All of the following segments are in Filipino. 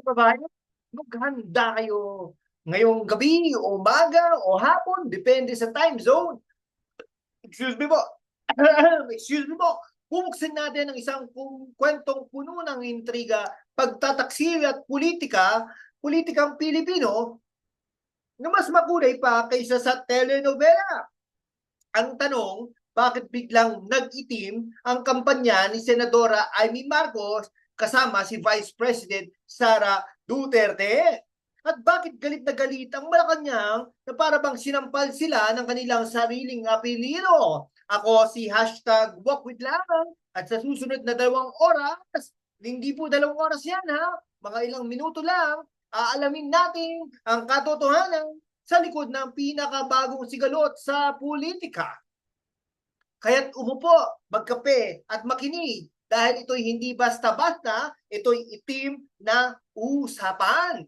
kababayan, maghanda kayo ngayong gabi o umaga o hapon, depende sa time zone. Excuse me po. Excuse me po. Bubuksan natin ang isang kwentong puno ng intriga, pagtataksili at politika, politikang Pilipino na mas makulay pa kaysa sa telenovela. Ang tanong, bakit biglang nag-itim ang kampanya ni Senadora Amy Marcos kasama si Vice President Sara Duterte? At bakit galit na galit ang Malacanang na para bang sinampal sila ng kanilang sariling apelido? Ako si hashtag walk with lang at sa susunod na dalawang oras, hindi po dalawang oras yan ha, mga ilang minuto lang, aalamin natin ang katotohanan sa likod ng pinakabagong sigalot sa politika. Kaya't umupo, magkape at makinig dahil ito'y hindi basta-basta, ito'y itim na usapan.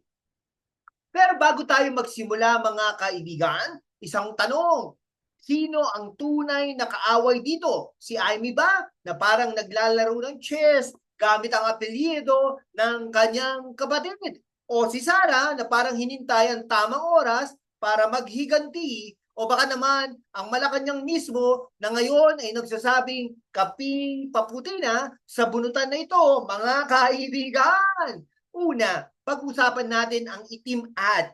Pero bago tayo magsimula mga kaibigan, isang tanong. Sino ang tunay na kaaway dito? Si Amy ba? Na parang naglalaro ng chess gamit ang apelyido ng kanyang kapatid? O si Sarah na parang hinintay ang tamang oras para maghiganti o baka naman ang Malacanang mismo na ngayon ay nagsasabing kaping paputi na sa bunutan na ito, mga kaibigan. Una, pag-usapan natin ang itim ad.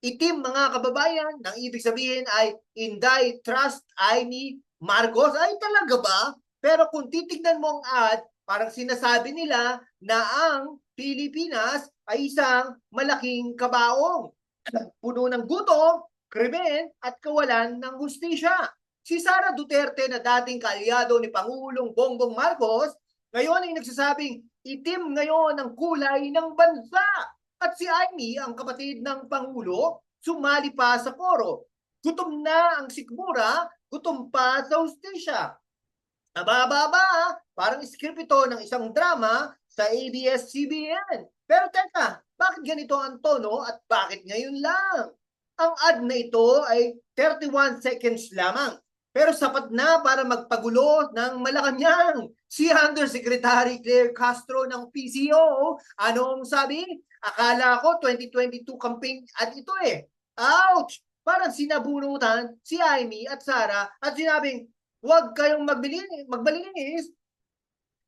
Itim mga kababayan, nang ibig sabihin ay Inday Trust Amy Marcos. Ay talaga ba? Pero kung titignan mo ang ad, parang sinasabi nila na ang Pilipinas ay isang malaking kabaong. Puno ng gutom, krimen at kawalan ng hustisya. Si Sara Duterte na dating kaalyado ni Pangulong Bongbong Marcos, ngayon ay nagsasabing itim ngayon ang kulay ng bansa. At si Amy, ang kapatid ng Pangulo, sumali pa sa koro. Gutom na ang sikmura, gutom pa sa hustisya. Aba-aba-aba, parang script ito ng isang drama sa ABS-CBN. Pero teka, bakit ganito ang tono at bakit ngayon lang? Ang ad na ito ay 31 seconds lamang. Pero sapat na para magpagulo ng Malacanang. Si Undersecretary Claire Castro ng PCO, anong sabi? Akala ko 2022 campaign ad ito eh. Ouch! Parang sinabunutan si Amy at Sara at sinabing, huwag kayong magbili- magbalinis.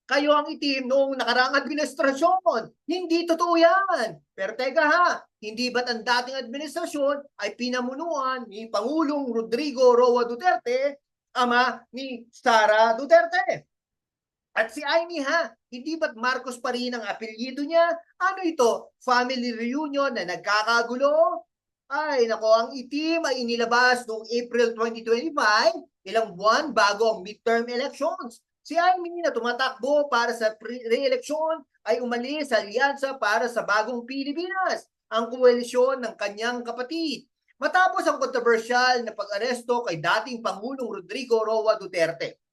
Kayo ang itim noong nakaraang administrasyon. Hindi totoo yan. Pero teka ha, hindi ba't ang dating administrasyon ay pinamunuan ni Pangulong Rodrigo Roa Duterte, ama ni Sara Duterte? At si Amy ha, hindi ba't Marcos pa rin ang apelyido niya? Ano ito? Family reunion na nagkakagulo? Ay, nako, ang itim ay inilabas noong April 2025, ilang buwan bago ang midterm elections. Si Amy na tumatakbo para sa re-election ay umalis sa alyansa para sa bagong Pilipinas, ang koalisyon ng kanyang kapatid. Matapos ang kontrobersyal na pag-aresto kay dating Pangulong Rodrigo Roa Duterte.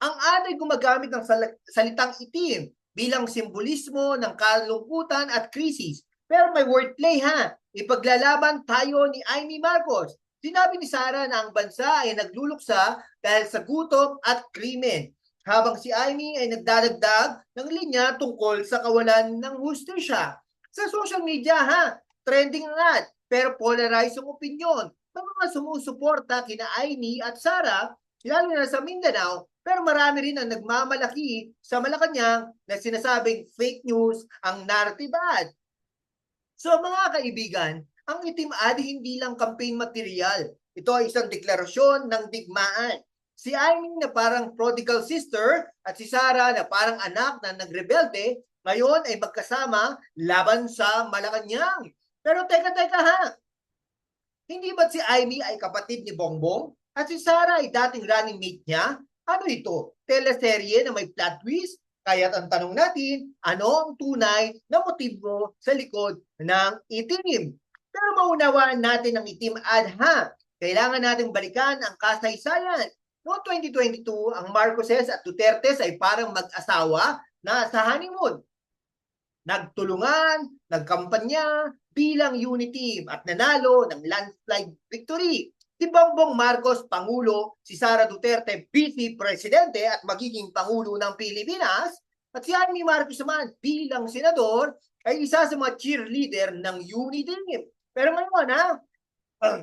Ang aday gumagamit ng sal- salitang itim bilang simbolismo ng kalungkutan at krisis. Pero may wordplay ha. Ipaglalaban tayo ni Amy Marcos. Sinabi ni Sara na ang bansa ay nagluluksa dahil sa gutom at krimen. Habang si Amy ay nagdadagdag ng linya tungkol sa kawalan ng hustisya. Sa social media ha, trending ad, pero polarized ang opinion. May mga sumusuporta kina Amy at Sara, lalo na sa Mindanao, pero marami rin ang nagmamalaki sa Malacanang na sinasabing fake news ang narrative ad. So mga kaibigan, ang itim ad hindi lang campaign material. Ito ay isang deklarasyon ng digmaan. Si Amy na parang prodigal sister at si Sarah na parang anak na nagrebelde, ngayon ay magkasama laban sa Malacanang. Pero teka, teka ha, hindi ba si Amy ay kapatid ni Bongbong? At si Sarah ay dating running mate niya? Ano ito? Teleserye na may plot twist? Kaya't ang tanong natin, ano ang tunay na motibo sa likod ng itim? Pero maunawaan natin ang itim ad ha. Kailangan nating balikan ang kasaysayan. Noong 2022, ang Marcoses at Dutertes ay parang mag-asawa na sa honeymoon. Nagtulungan, nagkampanya bilang unity at nanalo ng landslide victory. Si Bongbong Marcos, Pangulo, si Sara Duterte, Vice Presidente at magiging Pangulo ng Pilipinas, At si Amy Marcos naman bilang senador ay isa sa mga cheerleader ng unity. Pero ngayon ha,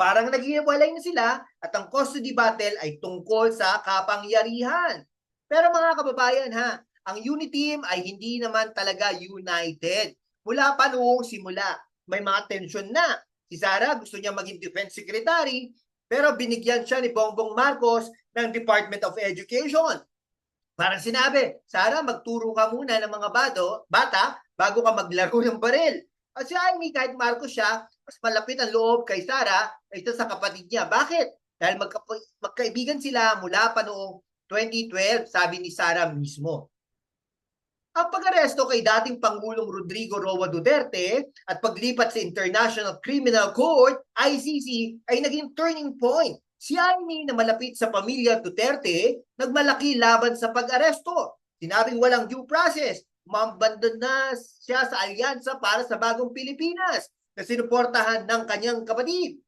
parang naghiwalay na sila at ang custody battle ay tungkol sa kapangyarihan. Pero mga kababayan ha, ang unity team ay hindi naman talaga united. Mula pa noong simula, may mga tension na. Si Sara gusto niya maging defense secretary, pero binigyan siya ni Bongbong Marcos ng Department of Education. Parang sinabi, Sara, magturo ka muna ng mga bado, bata bago ka maglaro ng baril. At si Amy, kahit Marcos siya, mas malapit ang loob kay Sara kaysa sa kapatid niya. Bakit? Dahil magka magkaibigan sila mula pa noong 2012, sabi ni Sara mismo. Ang pag-aresto kay dating Pangulong Rodrigo Roa Duterte at paglipat sa International Criminal Court, ICC, ay naging turning point. Si Amy na malapit sa pamilya Duterte, nagmalaki laban sa pag-aresto. Sinabing walang due process, mambandon na siya sa alyansa para sa bagong Pilipinas na sinuportahan ng kanyang kapatid.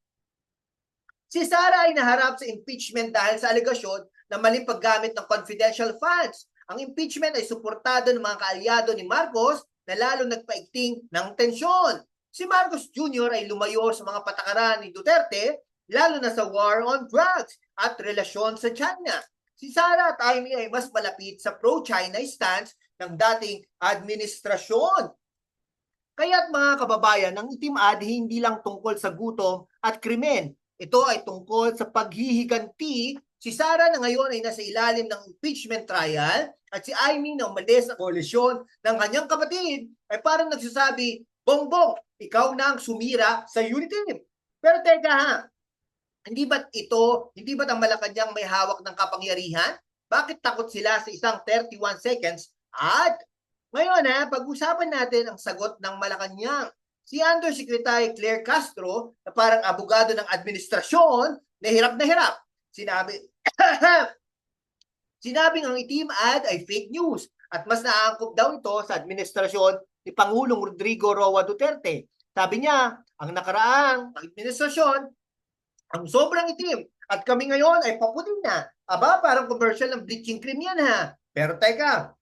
Si Sara ay naharap sa impeachment dahil sa alegasyon na maling paggamit ng confidential funds ang impeachment ay suportado ng mga kaalyado ni Marcos na lalo nagpaigting ng tensyon. Si Marcos Jr. ay lumayo sa mga patakaran ni Duterte, lalo na sa war on drugs at relasyon sa China. Si Sara at Amy ay mas malapit sa pro-China stance ng dating administrasyon. Kaya't mga kababayan, ang itim ad hindi lang tungkol sa gutom at krimen. Ito ay tungkol sa paghihiganti Si Sara na ngayon ay nasa ilalim ng impeachment trial at si Amy na umalis sa koalisyon ng kanyang kapatid ay parang nagsasabi, Bongbong, ikaw na ang sumira sa unity. Pero teka ha, hindi ba't ito, hindi ba't ang Malacanang may hawak ng kapangyarihan? Bakit takot sila sa isang 31 seconds? At ngayon ha, pag-usapan natin ang sagot ng Malacanang. Si Undersecretary Claire Castro, na parang abogado ng administrasyon, na hirap na hirap Sinabi, sinabing ang itim ad ay fake news at mas naangkop daw ito sa administrasyon ni Pangulong Rodrigo Roa Duterte. Sabi niya, ang nakaraang administrasyon, ang sobrang itim at kami ngayon ay paputin na. Aba, parang commercial ng bleaching cream yan ha. Pero teka,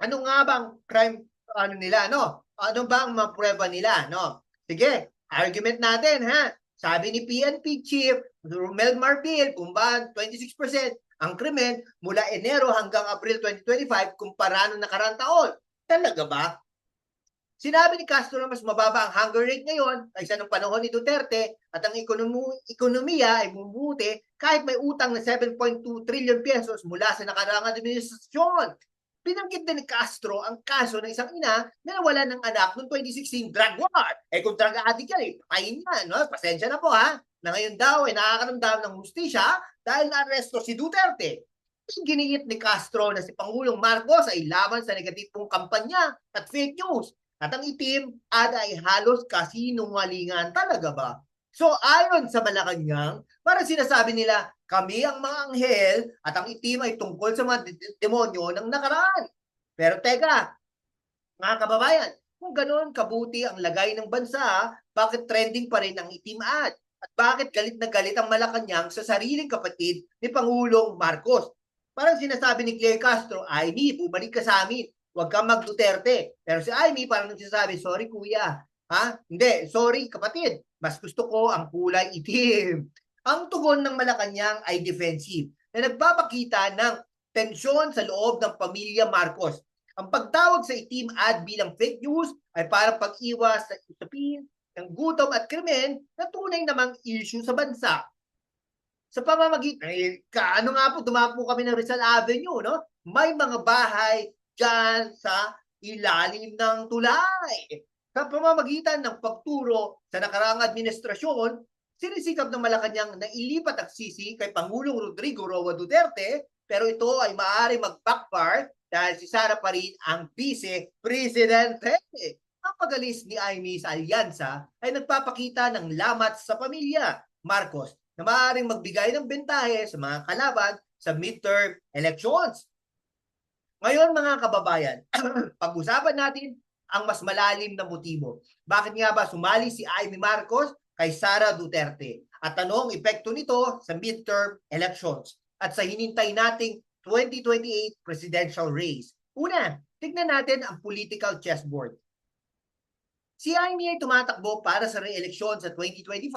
ano nga bang crime ano nila, no? Ano ba ang maprueba nila, no? Sige, argument natin ha. Sabi ni PNP Chief Romel Marbil, kung ba 26% ang krimen mula Enero hanggang Abril 2025 kumpara nung nakarang taon. Talaga ba? Sinabi ni Castro na mas mababa ang hunger rate ngayon kaysa nung panahon ni Duterte at ang ekonomi ekonomiya ay bumubuti kahit may utang na 7.2 trillion pesos mula sa nakaraang administrasyon. Binanggit din ni Castro ang kaso ng isang ina na nawala ng anak noong 2016 drug war. Eh kung drug addict yan, eh, patayin yan. No? Pasensya na po ha. Na ngayon daw ay eh, nakakaramdam ng hustisya dahil na-aresto si Duterte. Giniit ni Castro na si Pangulong Marcos ay laban sa negatibong kampanya at fake news. At ang itim, ada ay halos kasinungalingan talaga ba? So ayon sa Malacanang, para sinasabi nila, kami ang mga anghel at ang itim ay tungkol sa mga demonyo ng nakaraan. Pero teka, mga kababayan, kung ganoon kabuti ang lagay ng bansa, bakit trending pa rin ang itim ad? At bakit galit na galit ang Malacanang sa sariling kapatid ni Pangulong Marcos? Parang sinasabi ni Claire Castro, Amy, bumalik ka sa amin. Huwag kang mag-Duterte. Pero si Amy parang nagsasabi, sorry kuya, Ha? Hindi, sorry kapatid. Mas gusto ko ang kulay itim. Ang tugon ng Malacanang ay defensive na nagpapakita ng tensyon sa loob ng pamilya Marcos. Ang pagtawag sa itim ad bilang fake news ay para pag-iwas sa usapin ng gutom at krimen na tunay namang issue sa bansa. Sa pamamagitan, eh, kaano nga po, dumapo kami ng Rizal Avenue, no? May mga bahay dyan sa ilalim ng tulay sa pamamagitan ng pagturo sa nakaraang administrasyon, sinisikap ng Malacanang na ilipat ang sisi kay Pangulong Rodrigo Roa Duterte pero ito ay maaari mag-backfire dahil si Sara pa rin ang vice-presidente. Ang pagalis ni Amy sa alyansa ay nagpapakita ng lamat sa pamilya Marcos na maaaring magbigay ng bentahe sa mga kalaban sa midterm elections. Ngayon mga kababayan, pag-usapan natin ang mas malalim na motibo. Bakit nga ba sumali si Amy Marcos kay Sara Duterte? At ano ang epekto nito sa midterm elections? At sa hinintay nating 2028 presidential race. Una, tignan natin ang political chessboard. Si Amy ay tumatakbo para sa re-eleksyon sa 2025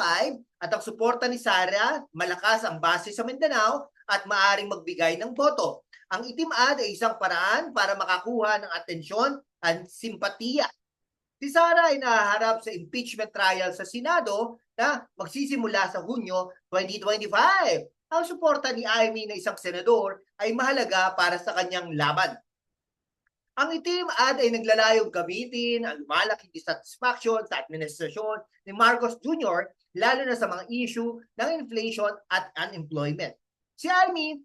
at ang suporta ni Sara, malakas ang base sa Mindanao at maaring magbigay ng boto. Ang itim ad ay isang paraan para makakuha ng atensyon at simpatiya. Si Sara ay nahaharap sa impeachment trial sa Senado na magsisimula sa Hunyo 2025. Ang suporta ni Amy na isang senador ay mahalaga para sa kanyang laban. Ang itim ad ay naglalayong gamitin ang malaking dissatisfaction sa administrasyon ni Marcos Jr. lalo na sa mga issue ng inflation at unemployment. Si Amy,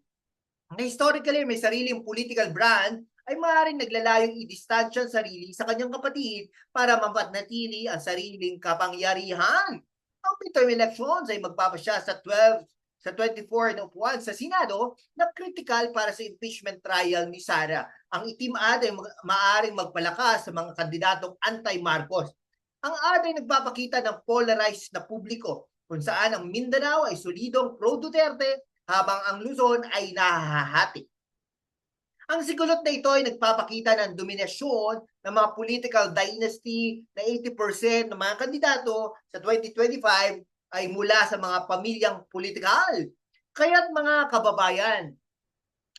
na historically may sariling political brand, ay maaaring naglalayong i-distansya ang sarili sa kanyang kapatid para mapanatili ang sariling kapangyarihan. Ang midterm elections ay magpapasya sa 12 sa 24 na upuan sa Senado na critical para sa impeachment trial ni Sara. Ang itim ad ay maaaring magpalakas sa mga kandidatong anti-Marcos. Ang ad ay nagpapakita ng polarized na publiko kung saan ang Mindanao ay solidong pro-Duterte habang ang Luzon ay nahahati. Ang sigulot na ito ay nagpapakita ng dominasyon ng mga political dynasty na 80% ng mga kandidato sa 2025 ay mula sa mga pamilyang politikal. Kaya't mga kababayan,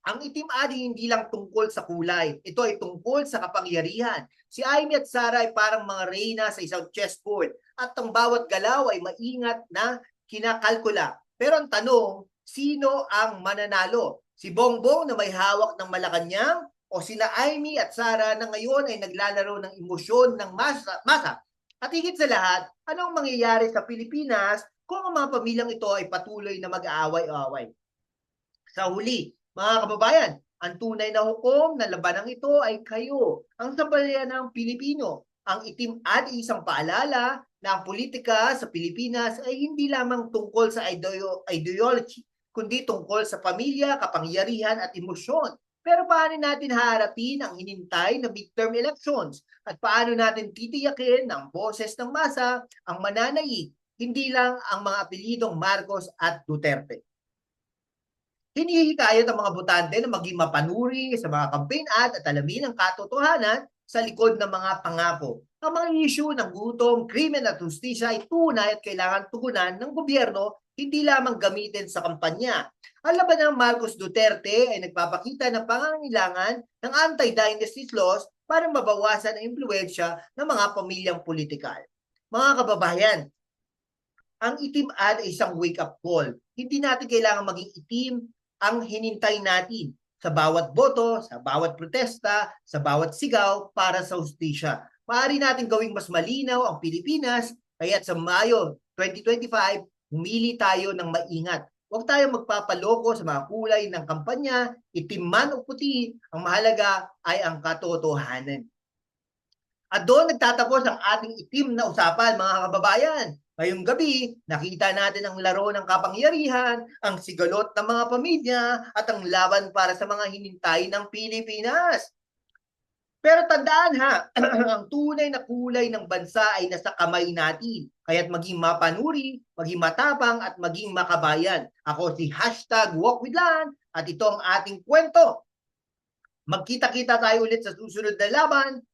ang itim adi hindi lang tungkol sa kulay. Ito ay tungkol sa kapangyarihan. Si Amy at Sarah ay parang mga reyna sa isang chessboard at ang bawat galaw ay maingat na kinakalkula. Pero ang tanong, sino ang mananalo? Si Bongbong na may hawak ng Malacanang o sina Amy at Sarah na ngayon ay naglalaro ng emosyon ng masa, masa at higit sa lahat, anong mangyayari sa Pilipinas kung ang mga pamilyang ito ay patuloy na mag-aaway-away? Sa huli, mga kababayan, ang tunay na hukom na labanang ito ay kayo, ang sambayan ng Pilipino. Ang itim at isang paalala na ang politika sa Pilipinas ay hindi lamang tungkol sa ideo- ideology, kundi tungkol sa pamilya, kapangyarihan at emosyon. Pero paano natin haharapin ang hinintay na midterm elections? At paano natin titiyakin ng boses ng masa ang mananaig, hindi lang ang mga apelidong Marcos at Duterte? Hinihikayat ang mga botante na maging mapanuri sa mga campaign ad at alamin ang katotohanan sa likod ng mga pangako. Ang mga issue ng gutom, krimen at justisya ay tunay at kailangan tugunan ng gobyerno hindi lamang gamitin sa kampanya. Ang laban ng Marcos Duterte ay nagpapakita ng pangangailangan ng anti-dynasty laws para mabawasan ang impluensya ng mga pamilyang politikal. Mga kababayan, ang itim ad ay isang wake-up call. Hindi natin kailangan maging itim ang hinintay natin sa bawat boto, sa bawat protesta, sa bawat sigaw para sa hustisya. Maaari natin gawing mas malinaw ang Pilipinas, kaya't sa Mayo 2025, humili tayo ng maingat. Huwag tayong magpapaloko sa mga kulay ng kampanya, itim man o puti, ang mahalaga ay ang katotohanan. At doon nagtatapos ang ating itim na usapan, mga kababayan. Ngayong gabi, nakita natin ang laro ng kapangyarihan, ang sigalot ng mga pamilya, at ang laban para sa mga hinintay ng Pilipinas. Pero tandaan ha, ang tunay na kulay ng bansa ay nasa kamay natin. Kaya't maging mapanuri, maging matapang at maging makabayan. Ako si hashtag walkwithlan at ito ang ating kwento. Magkita-kita tayo ulit sa susunod na laban.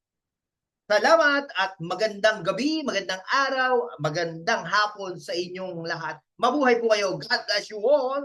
Salamat at magandang gabi, magandang araw, magandang hapon sa inyong lahat. Mabuhay po kayo. God bless you all.